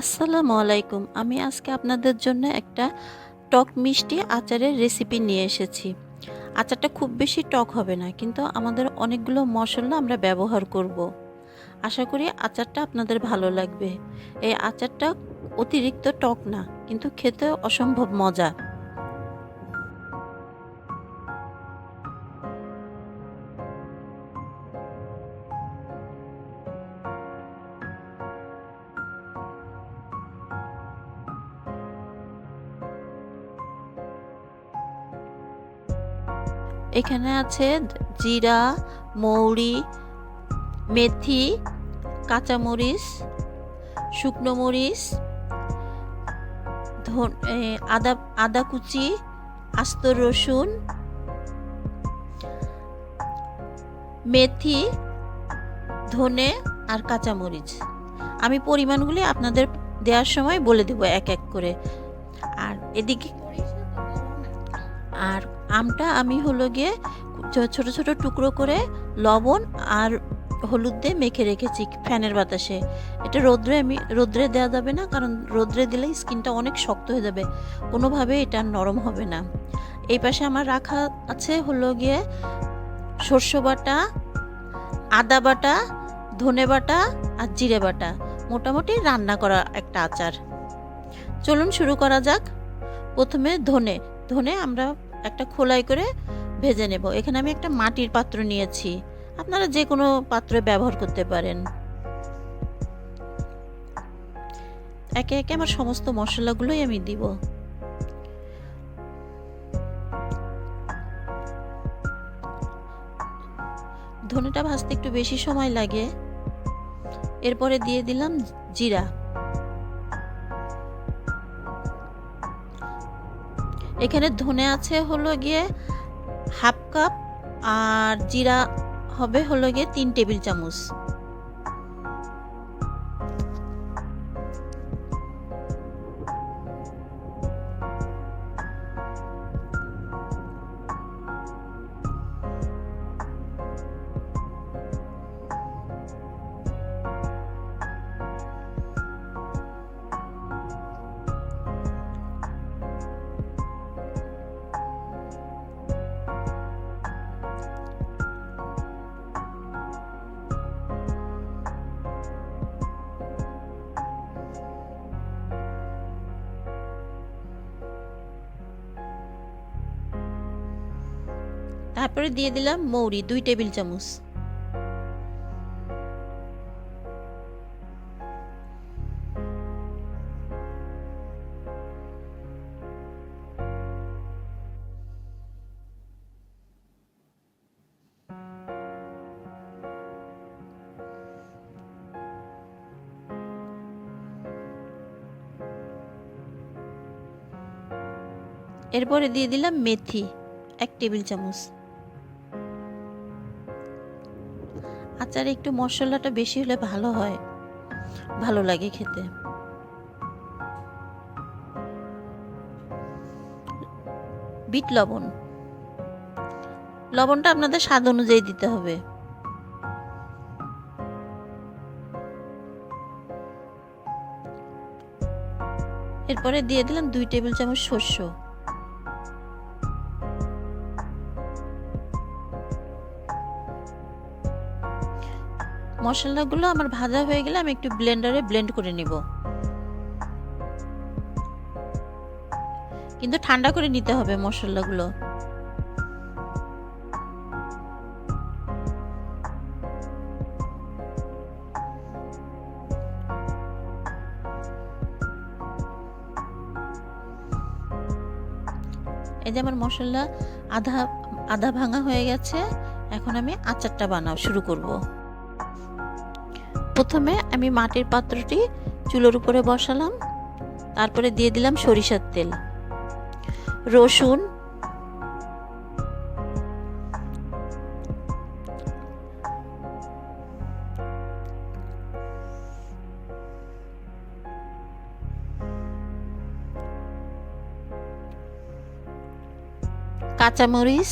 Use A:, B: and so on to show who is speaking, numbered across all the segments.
A: আসসালামু আলাইকুম। আমি আজকে আপনাদের জন্য একটা টক মিষ্টি আচারের রেসিপি নিয়ে এসেছি। আচারটা খুব বেশি টক হবে না, কিন্তু আমাদের অনেকগুলো মশলা আমরা ব্যবহার করব। আশা করি আচারটা আপনাদের ভালো লাগবে। এই আচারটা অতিরিক্ত টক না, কিন্তু খেতে অসম্ভব মজা। এখানে আছে জিরা, মৌরি, মেথি, কাঁচামরিচ, শুকনো মরিচ আদা আদা কুচি, আস্ত রসুন, মেথি, ধনে আর কাঁচামরিচ। আমি পরিমাণগুলি আপনাদের দেওয়ার সময় বলে দেব এক এক করে। আর এদিকে আর আমটা আমি হলো গিয়ে ছোট ছোট টুকরো করে লবণ আর হলুদ দিয়ে মেখে রেখেছি ফ্যানের বাতাসে। এটা রোদ্রে আমি, রোদ্রে দেওয়া যাবে না, কারণ রোদ্রে দিলে স্কিনটা অনেক শক্ত হয়ে যাবে। কোনোভাবে এটা নরম হবে না। এই পাশে আমার রাখা আছে হলো গিয়ে সর্ষে বাটা, আদা বাটা, ধনে বাটা আর জিরে বাটা। মোটামুটি রান্না করা একটা আচার। চলুন শুরু করা যাক। প্রথমে ধনে। ধনে আমরা একটা খোলাই করে ভেজে নেব। এখানে আমি একটা মাটির পাত্র নিয়েছি। আপনারা যে কোনো পাত্রে ব্যবহার করতে পারেন। একে একে আমার সমস্ত মশলাগুলোই আমি দিব। ধনেটা ভাজতে একটু বেশি সময় লাগে। এরপরে দিয়ে দিলাম জিরা। এখানে ধনে আছে হলো গিয়ে হাফ কাপ, আর জিরা হবে হলো গিয়ে তিন টেবিল চামচ। তারপরে দিয়ে দিলাম মৌরি দুই টেবিল চামচ। এরপরে দিয়ে দিলাম মেথি এক টেবিল চামচ। আচারে একটু মশলাটা বেশি হলে ভালো হয়। ভালো লাগে খেতে। বিট লবণ। লবণটা আপনাদের স্বাদ অনুযায়ী দিতে হবে। এরপরে দিয়ে দিলাম দুই টেবিল চামচ শস্য মশলাগুলো আমার ভাজা হয়ে গেলে আমি একটু ব্লেন্ডারে ব্লেন্ড করে নিব। কিন্তু ঠান্ডা করে নিতে হবে মশলাগুলো। এই যে আমার মশলা আধা আধা ভাঙা হয়ে গেছে, এখন আমি আচারটা বানাও, শুরু করব। প্রথমে আমি মাটির পাত্রটি চুলোর উপরে বসালাম তারপরে দিয়ে দিলাম সরিষার তেল রসুন কাঁচামরিচ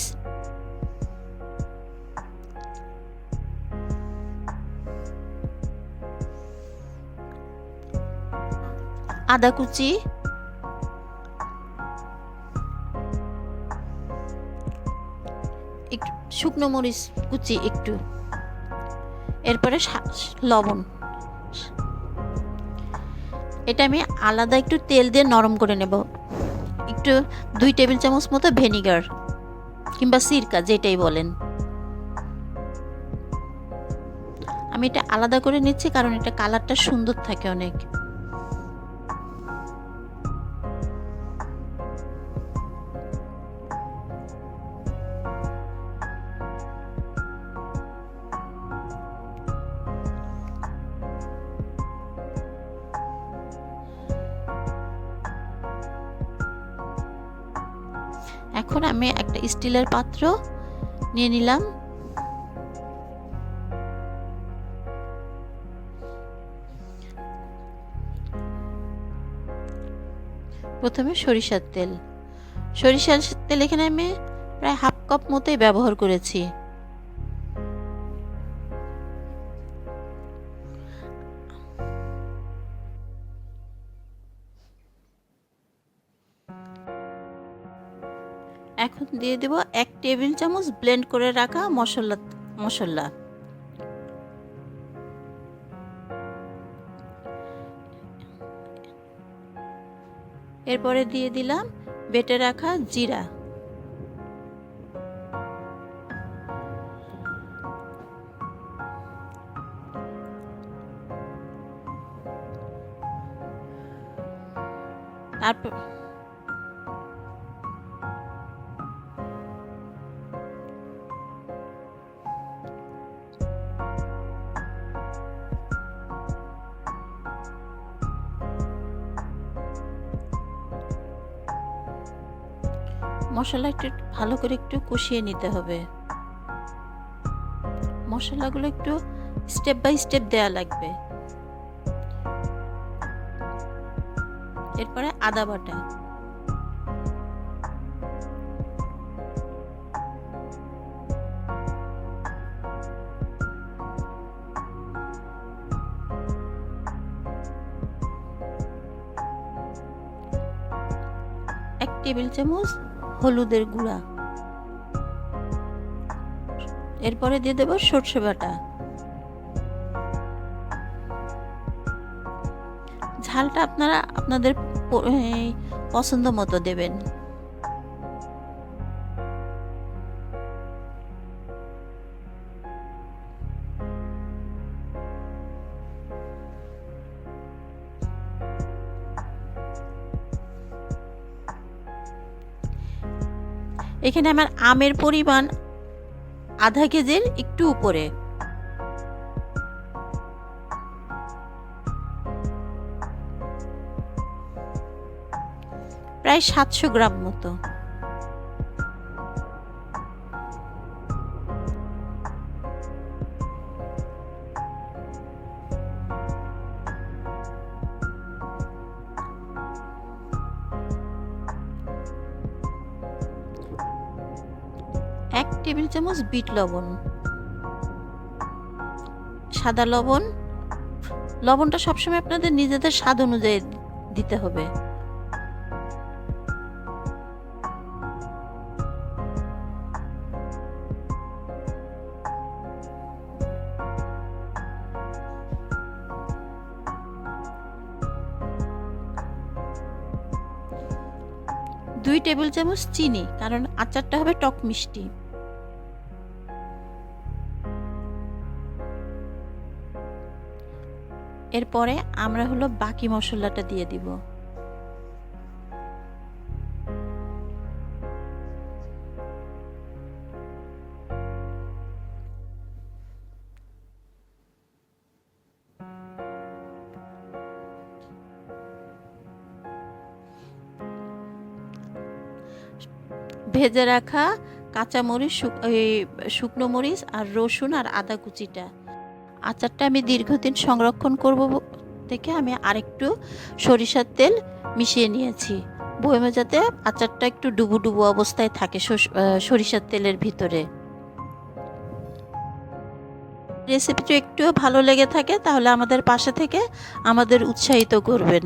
A: আদা কুচি। একটু শুকনো মরিচ কুচি একটু। এরপরে লবণ। এটা আমি আলাদা একটু তেল দিয়ে নরম করে নেব। একটু দুই টেবিল চামচ মতো ভেনিগার কিংবা সিরকা, যেটাই বলেন। আমি এটা আলাদা করে নিচ্ছি কারণ এটা কালারটা সুন্দর থাকে অনেক। এখন আমি একটা স্টিলের পাত্র নিয়ে নিলাম। প্রথমে সরিষার তেল। সরিষার তেল এখানে আমি প্রায় হাফ কাপ মতোই ব্যবহার করেছি। এখন দিয়ে দেব এক টেবিল চামচ ব্লেন্ড করে রাখা মশলা মশলা। এরপরে দিয়ে দিলাম বেটে রাখা জিরা। তারপর মশলা একটু ভালো করে একটু কষিয়ে নিতে হবে। মশলাগুলো একটু স্টেপ বাই স্টেপ দেয়া লাগবে। এরপরে আদা বাটা। এক টেবিল চামচ হলুদের গুঁড়া। এরপরে দিয়ে দেব সর্ষে বাটা। ঝালটা আপনারা আপনাদের পছন্দ মতো দেবেন। এখানে আমার আমের পরিমাণ আধা কেজির একটু উপরে। প্রায় সাতশো গ্রাম মতো। টেবিল চামচ বিট লবণ। সাদা লবণ। লবণটা সবসময় আপনাদের নিজেদের স্বাদ অনুযায়ী দিতে হবে। দুই টেবিল চামচ চিনি, কারণ আচারটা হবে টক মিষ্টি। এরপরে আমরা হলো বাকি মশলাটা দিয়ে দিব। ভেজে রাখা কাঁচামরিচ শুকনো মরিচ আর রসুন আর আদা কুচিটা। আচারটা আমি দীর্ঘদিন সংরক্ষণ করব থেকে আমি আরেকটু সরিষার তেল মিশিয়ে নিয়েছি। বয়মে যাতে আচারটা একটু ডুবু ডুবু অবস্থায় থাকে সরিষার তেলের ভিতরে। রেসিপিটা একটু ভালো লেগে থাকে তাহলে আমাদের পাশে থেকে আমাদের উৎসাহিত করবেন।